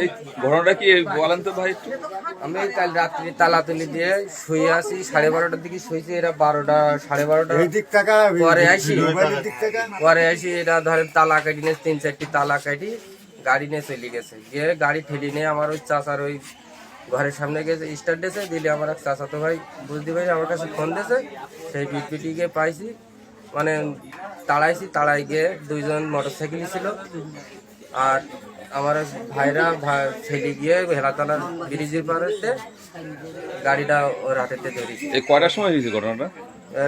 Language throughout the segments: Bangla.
এই ঘটনাটা কি বলেন তো ভাই একটু। আমি কাল রাত্রি তালাতুলি দিয়ে শুয়ে আসি সাড়ে বারোটার দিকে শুয়েছি এরা বারোটা সাড়ে বারোটা এই দিক টাকা পরে আসি। মোবাইলের দিক টাকা পরে আসি এরা ধরেন তালা কাটি নিয়ে তিন চারটি তালা কাটি গাড়ি নিয়ে চলে গেছে। গিয়ে গাড়ি ঠেলি নিয়ে আমার ওই চাচার ওই ঘরের সামনে গেছে স্টার্ট দিয়েছে দিলে আমার এক চাচাতো ভাই বুঝতে পারি আমার কাছে ফোন দিয়েছে সেই পিটপিটি গিয়ে পাইছি। মানে তাড়াইছি তাড়াই গিয়ে দুইজন মোটর সাইকেল ছিল। আর আমার ভাইরা ছেলে গিয়ে হেলাতলার ব্রিজের পাড়েতে গাড়িটা ওর হাতেতে ধরেছে। এই কয়টার সময় হয়েছে ঘটনাটা?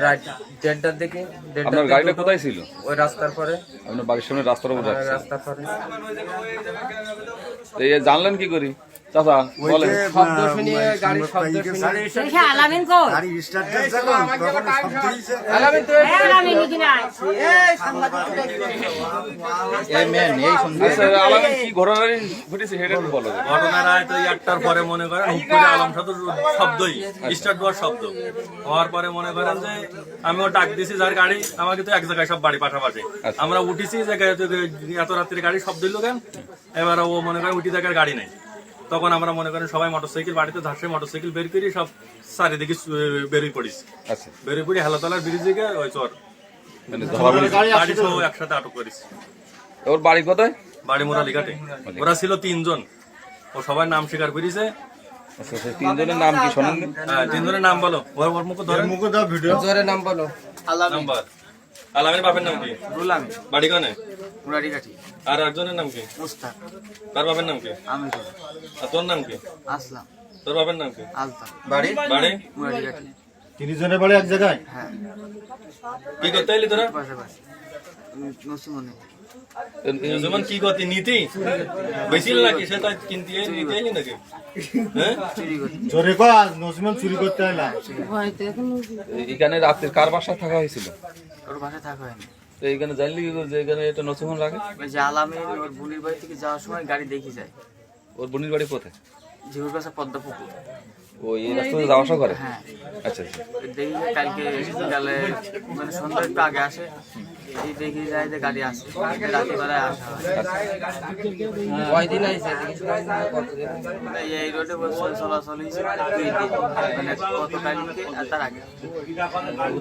রাত দেড়টার দিকে আপনার গাড়িটা কোথায় ছিল? ওই রাস্তার পরে। আপনার বাড়ির সামনে রাস্তার উপর রাস্তার পরে। এই জানলেন কি করি? চাচা বলেন। শব্দ শুনিয়ে গাড়ির শব্দ শুনিয়ে। আলামিন কই? গাড়ি স্টার্ট দিয়েছে যখন তখন শব্দ হয়েছে আলামিন তো হ্যাঁ আলামিন কি না? আচ্ছা আলামিন কি ঘটনা ঘটেছে সেটা বলো। ঘটনার তো একটার পরে মনে করেন আলম সাধুর শব্দই স্টার্ট দেওয়ার শব্দ। হওয়ার পরে মনে করেন যে আমিও ডাক দিছি যার গাড়ি আমাকে তো এক জায়গায় সব বাড়ি পাশাপাশি আমরা উঠেছি যে এত রাত্রে গাড়ি শব্দ দিল কেন? এবার ও মনে করেন উঠি দেখার গাড়ি নেই। তখন আমরা মনে করেন সবাই মোটরসাইকেল বাড়িতে ধাসে মোটরসাইকেল বের করি সব চারিদিকে বেরিয়ে পড়িস আচ্ছা। বেরিয়ে পড়ি হেলাতলার ব্রিজ দিকে ওই চর। মানে গাড়ি সহ একসাথে আটক করিস ওর বাড়ি কোথায়? বাড়ি মোরালি ঘাটে ওরা ছিল তিনজন। ও সবার নাম স্বীকার করেছে। আচ্ছা তিনজনের নাম কি শোনেন হ্যাঁ, তিনজনের নাম বলো। ওর মুখ ধরেন। মুখে দাও ভিডিও। নাম বলো। নাম্বার। আলামের বাপের নাম কি? রুলামি। বাড়ি কানে মুরারি কাঠি আর একজনের নাম কি? মুস্তাক তার বাপের নাম কি? আর তোর নাম কি? আসলাম। তোর বাপের নাম কি? আলতা। বাড়ি? বাড়ি? মুরারি কাঠি তিনজনের বাড়ি এক জায়গায়? হ্যাঁ। কি করতে এলি তোরা? পাশাপাশি। নসিমনে। যেমন কি করতি নীতি? বেশি নাকি? সে তাই কিনতে নিতে এলি নাকি? হ্যাঁ? এখানে রাত্রে কার বাসায় থাকা হয়েছিল? ওর বাসায় থাকা হয়নি। তো জানলি কি যে এখানে এটা নসিমন লাগে ওর বুনির বাড়ি থেকে যাওয়ার সময় গাড়ি দেখি যায়। ওর বোনির বাড়ি কোথায়? ঝিউর কাছে পদ্মা পুকুর ওই এই রাস্তাতে যাওয়া আসা করে? হ্যাঁ। আচ্ছা আচ্ছা। দেখি কালকে বিকালে মানে সন্ধ্যা একটু আগে আসে। এই দেখি যায় যে গাড়ি আসে রাত্রিবেলায় আসা কয়দিন আইছে এই রোডে চলাচল হয়েছে মানে কত তারিখে তার আগে।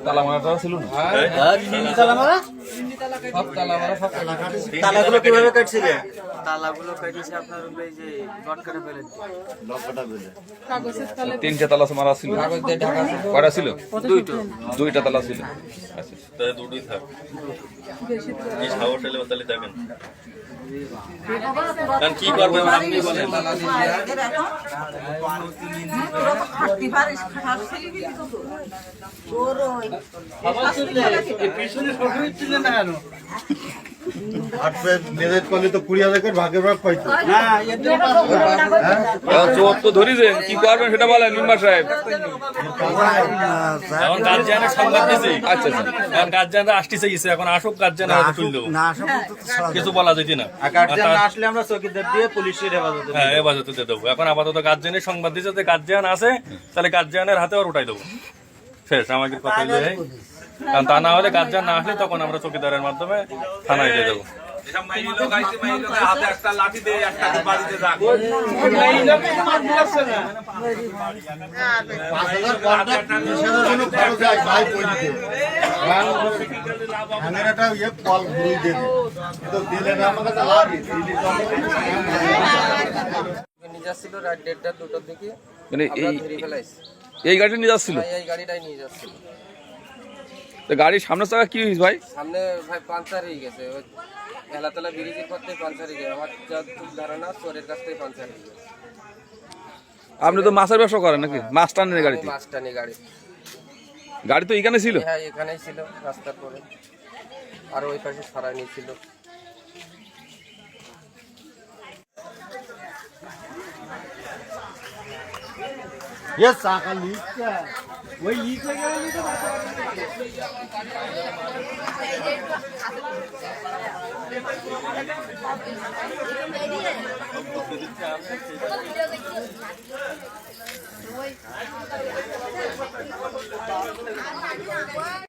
তালা মারাটা ছিল না? সব তালা মারা সব তালা তালাগুলো কীভাবে কাটছিলে? তালাগুলো কেটেছে আপনার ওই যে কাটা ফেলে তিনটে তালা মারা ছিল। কাগজ দিয়ে ঢাকা ছিল। দুইটো। দুইটা তালা ছিল। আচ্ছা দুটোই থাক। এই সাহস এলে তাহলে যাবেন কারণ কি করব আপনি বলেন পিছনে মেয়েদের করলে না কুড়ি হাজার করে ভাগে ভাগ পাইতো। এখন চোর তো ধরিছে। কি করবেন সেটা বলেন মিম্বার সাহেব। এখন গার্জিয়ানের সংবাদ দিয়েছে আচ্ছা আচ্ছা। এখন গার্জিয়ানরা আসতেছে গেছে। এখন আসুক গার্জিয়ান হাতে দেবো না আসা পর্যন্ত ছাড়া কিছু বলা যেত না। আসলে আমরা চৌকিদার দিয়ে পুলিশের হেফাজতে হ্যাঁ দিয়ে দেবো। এখন আপাতত গার্জিয়ানের সংবাদ দিয়েছে যে গার্জিয়ান আছে তাহলে গার্জিয়ানের হাতে আর উঠাই দেবো। শেষ আমাদের কথা। কারণ তা না হলে গার্জিয়ান না আসলে তখন আমরা চৌকিদারের মাধ্যমে থানায় দিয়ে দেবো। ইয়ে কল ঘুরিয়ে তো দিলে না তো নিয়ে যাচ্ছিল রাত দেড়টা দুটোর দিকে মানে এই এই গাড়িটা নিয়ে যাচ্ছিল? এই গাড়িটাই নিয়ে যাচ্ছিল। তো গাড়ির সামনের চাকা কি হয়েছে ভাই? সামনে ভাই পাঞ্চার হয়ে গেছে হেলাতলা ব্রিজের পর থেকে পাঞ্চার হয়ে গেছে। আমার যতটুকু ধারণা চোরের কাছ থেকে পাঞ্চার হয়ে গেছে। আপনি তো মাছের ব্যবসা করেন নাকি? মাছ টানেন গাড়িতে? মাছ টানে গাড়ি। গাড়ি তো এখানে ছিল। হ্যাঁ এখানেই ছিল রাস্তার পরে। আর ওই পাশে সারা নিয়েছিল। ये साका लीक क्या वही लीक हो गया